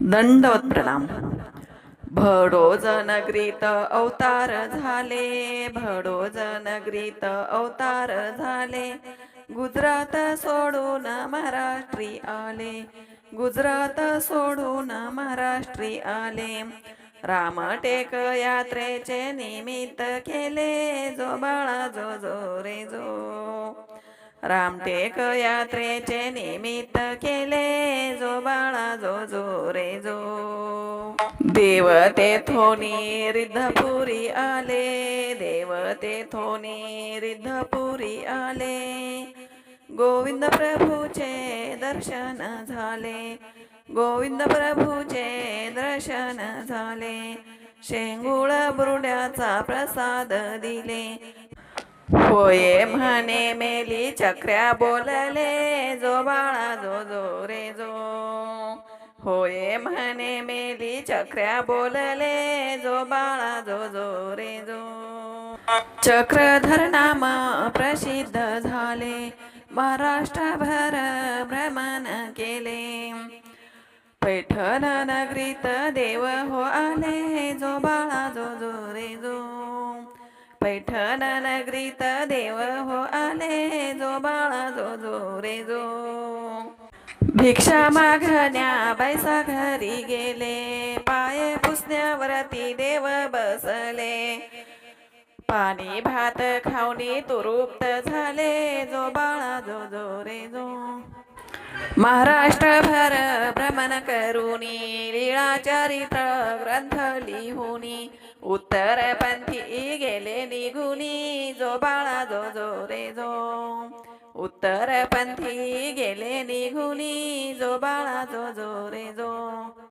दंडवत प्रणाम. भडोज नगरीत अवतार झाले भडोज नगरीत अवतार झाले. गुजरात सोडून महाराष्ट्री आले गुजरात सोडून महाराष्ट्री आले. रामटेक यात्रेचे निमित्त केले जो बाळा जो जो रे जो. रामटेक यात्रेचे निमित्त केले जो बाळा जो जो रे जो. देवते थोनी रिद्धपुरी आले देवते थोनी रिद्धपुरी आले. गोविंद प्रभूचे दर्शन झाले गोविंद प्रभूचे दर्शन झाले. शेंगुळ बुरड्याचा प्रसाद दिले होये म्हणे मेली चक्र्या बोलले जो बाळा जो जो रे जो. होये म्हणे मेली चक्र्या बोलले जो बाळा जो जो रे जो. चक्रधर नाम प्रसिद्ध झाले महाराष्ट्रभर भ्रमण केले. पैठण नगरीत देव हो आले जो बाळा जो जो जो पैठण नगरीत देव हो आले जो बाळा जो जो रे जो. भिक्षा मागण्या बैसा घरी गेले पाय पुसण्यावरती देव बसले. पाणी भात खावणी तुरुप्त झाले जो बाळा जो जो रे जो. महाराष्ट्रभर भ्रमण करुणी लीळा चरित्र ग्रंथ लिहुनी उत्तरपंथी गेले निघुनी जो बाळा जो जो रे जो. उत्तरपंथी गेले निघुनी जो बाळा जो जो रे जो.